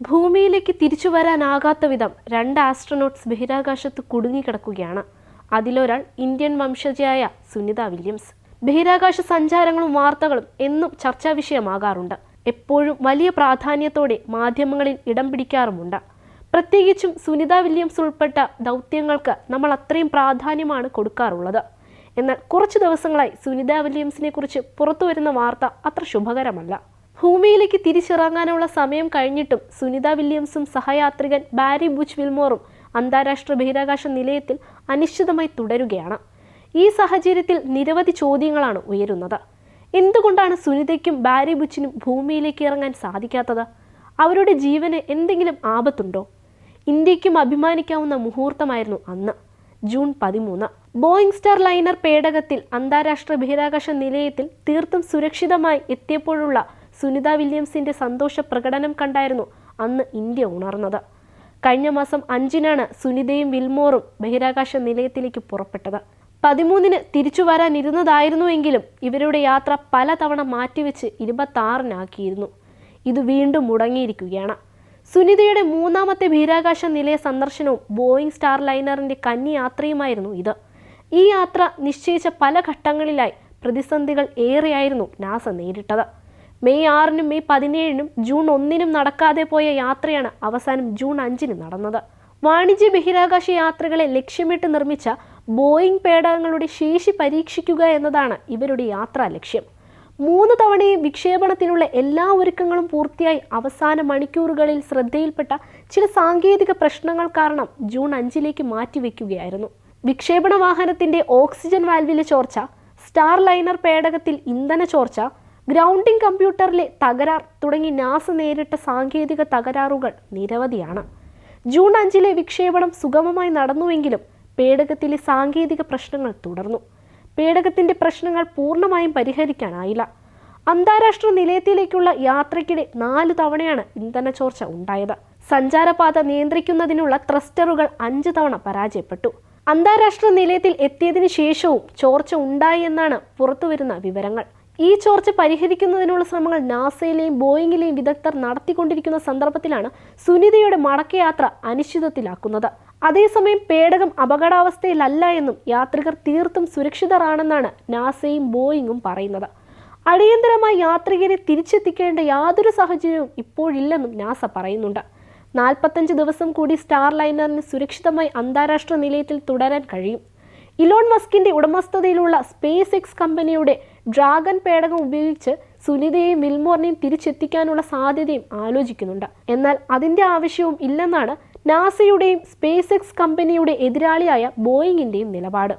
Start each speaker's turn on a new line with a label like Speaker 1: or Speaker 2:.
Speaker 1: ഭൂമിയിലേക്ക് തിരിച്ചു വരാനാകാത്ത വിധം രണ്ട് ആസ്ട്രോനോട്ട്സ് ബഹിരാകാശത്ത് കുടുങ്ങിക്കിടക്കുകയാണ്. അതിലൊരാൾ ഇന്ത്യൻ വംശജയായ സുനിത വില്യംസ്. ബഹിരാകാശ സഞ്ചാരങ്ങളും വാർത്തകളും എന്നും ചർച്ചാ വിഷയമാകാറുണ്ട്. എപ്പോഴും വലിയ പ്രാധാന്യത്തോടെ മാധ്യമങ്ങളിൽ ഇടം പിടിക്കാറുമുണ്ട്. പ്രത്യേകിച്ചും സുനിത വില്യംസ് ഉൾപ്പെട്ട ദൗത്യങ്ങൾക്ക് നമ്മൾ അത്രയും പ്രാധാന്യമാണ് കൊടുക്കാറുള്ളത്. എന്നാൽ കുറച്ച് ദിവസങ്ങളായി സുനിത വില്യംസിനെ കുറിച്ച് പുറത്തു വരുന്ന വാർത്ത അത്ര ശുഭകരമല്ല. ഭൂമിയിലേക്ക് തിരിച്ചിറങ്ങാനുള്ള സമയം കഴിഞ്ഞിട്ടും സുനിത വില്യംസും സഹയാത്രികൻ ബാരി ബുച്ച് വിൽമോറും അന്താരാഷ്ട്ര ബഹിരാകാശ നിലയത്തിൽ അനിശ്ചിതമായി തുടരുകയാണ്. ഈ സാഹചര്യത്തിൽ നിരവധി ചോദ്യങ്ങളാണ് ഉയരുന്നത്. എന്തുകൊണ്ടാണ് സുനിതയ്ക്കും ബാരി ബുച്ചിനും ഭൂമിയിലേക്ക് ഇറങ്ങാൻ സാധിക്കാത്തത്? അവരുടെ ജീവന് എന്തെങ്കിലും ആപത്തുണ്ടോ? ഇന്ത്യക്കും അഭിമാനിക്കാവുന്ന മുഹൂർത്തമായിരുന്നു അന്ന് ജൂൺ പതിമൂന്ന്. ബോയിങ് സ്റ്റാർ ലൈനർ പേടകത്തിൽ അന്താരാഷ്ട്ര ബഹിരാകാശ നിലയത്തിൽ തീർത്തും സുരക്ഷിതമായി എത്തിയപ്പോഴുള്ള സുനിത വില്യംസിന്റെ സന്തോഷ പ്രകടനം കണ്ടായിരുന്നു അന്ന് ഇന്ത്യ ഉണർന്നത്. കഴിഞ്ഞ മാസം അഞ്ചിനാണ് സുനിതയും വിൽമോറും ബഹിരാകാശ നിലയത്തിലേക്ക് പുറപ്പെട്ടത്. പതിമൂന്നിന് തിരിച്ചു വരാനിരുന്നതായിരുന്നുവെങ്കിലും ഇവരുടെ യാത്ര പലതവണ മാറ്റിവെച്ച് ഇരുപത്താറിനാക്കിയിരുന്നു. ഇത് വീണ്ടും മുടങ്ങിയിരിക്കുകയാണ്. സുനിതയുടെ മൂന്നാമത്തെ ബഹിരാകാശ നിലയ സന്ദർശനവും ബോയിങ് സ്റ്റാർ ലൈനറിന്റെ കന്നി യാത്രയുമായിരുന്നു ഇത്. ഈ യാത്ര നിശ്ചയിച്ച പല ഘട്ടങ്ങളിലായി പ്രതിസന്ധികൾ ഏറെയായിരുന്നു നാസ നേരിട്ടത്. മെയ് ആറിനും മെയ് പതിനേഴിനും ജൂൺ ഒന്നിനും നടക്കാതെ പോയ യാത്രയാണ് അവസാനം ജൂൺ അഞ്ചിന് നടന്നത്. വാണിജ്യ ബഹിരാകാശ യാത്രകളെ ലക്ഷ്യമിട്ട് നിർമ്മിച്ച ബോയിങ് പേടകങ്ങളുടെ ശേഷി പരീക്ഷിക്കുക എന്നതാണ് ഇവരുടെ യാത്രാ ലക്ഷ്യം. മൂന്ന് തവണയും വിക്ഷേപണത്തിനുള്ള എല്ലാ ഒരുക്കങ്ങളും പൂർത്തിയായി അവസാന മണിക്കൂറുകളിൽ ശ്രദ്ധയിൽപ്പെട്ട ചില സാങ്കേതിക പ്രശ്നങ്ങൾ കാരണം ജൂൺ അഞ്ചിലേക്ക് മാറ്റിവെക്കുകയായിരുന്നു. വിക്ഷേപണ വാഹനത്തിന്റെ ഓക്സിജൻ വാൽവിലെ ചോർച്ച സ്റ്റാർ ലൈനർ പേടകത്തിൽ ഇന്ധന ചോർച്ച ഗ്രൗണ്ടിംഗ് കമ്പ്യൂട്ടറിലെ തകരാർ തുടങ്ങി നാസ നേരിട്ട സാങ്കേതിക തകരാറുകൾ നിരവധിയാണ്. ജൂൺ അഞ്ചിലെ വിക്ഷേപണം സുഗമമായി നടന്നുവെങ്കിലും പേടകത്തിലെ സാങ്കേതിക പ്രശ്നങ്ങൾ തുടർന്നു. പേടകത്തിന്റെ പ്രശ്നങ്ങൾ പൂർണമായും പരിഹരിക്കാനായില്ല. അന്താരാഷ്ട്ര നിലയത്തിലേക്കുള്ള യാത്രയ്ക്കിടെ നാല് തവണയാണ് ഇന്ധന ചോർച്ച ഉണ്ടായത്. സഞ്ചാരപാത നിയന്ത്രിക്കുന്നതിനുള്ള ത്രസ്റ്ററുകൾ അഞ്ച് തവണ പരാജയപ്പെട്ടു. അന്താരാഷ്ട്ര നിലയത്തിൽ എത്തിയതിനു ശേഷവും ചോർച്ച ഉണ്ടായി എന്നാണ് പുറത്തുവരുന്ന വിവരങ്ങൾ. ഈ ചോർച്ച പരിഹരിക്കുന്നതിനുള്ള ശ്രമങ്ങൾ നാസയിലെയും ബോയിങ്ങിലെയും വിദഗ്ധർ നടത്തിക്കൊണ്ടിരിക്കുന്ന സന്ദർഭത്തിലാണ് സുനിതയുടെ മടക്കയാത്ര അനിശ്ചിതത്തിലാക്കുന്നത്. അതേസമയം പേടകം അപകടാവസ്ഥയിലല്ല എന്നും യാത്രികർ തീർത്തും സുരക്ഷിതരാണെന്നാണ് നാസയും ബോയിങ്ങും പറയുന്നത്. അടിയന്തരമായി യാത്രികരെ തിരിച്ചെത്തിക്കേണ്ട യാതൊരു സാഹചര്യവും ഇപ്പോഴില്ലെന്നും നാസ പറയുന്നുണ്ട്. നാൽപ്പത്തഞ്ച് ദിവസം കൂടി സ്റ്റാർ ലൈനറിന് സുരക്ഷിതമായി അന്താരാഷ്ട്ര നിലയത്തിൽ തുടരാൻ കഴിയും. ഇലോൺ മസ്കിന്റെ ഉടമസ്ഥതയിലുള്ള സ്പേസ് എക്സ് കമ്പനിയുടെ ഡ്രാഗൺ പേടകം ഉപയോഗിച്ച് സുനിതയെയും വിൽമോറിനെയും തിരിച്ചെത്തിക്കാനുള്ള സാധ്യതയും ആലോചിക്കുന്നുണ്ട്. എന്നാൽ അതിന്റെ ആവശ്യവും ഇല്ലെന്നാണ് നാസയുടെയും സ്പേസ് എക്സ് കമ്പനിയുടെ എതിരാളിയായ ബോയിങ്ങിന്റെയും നിലപാട്.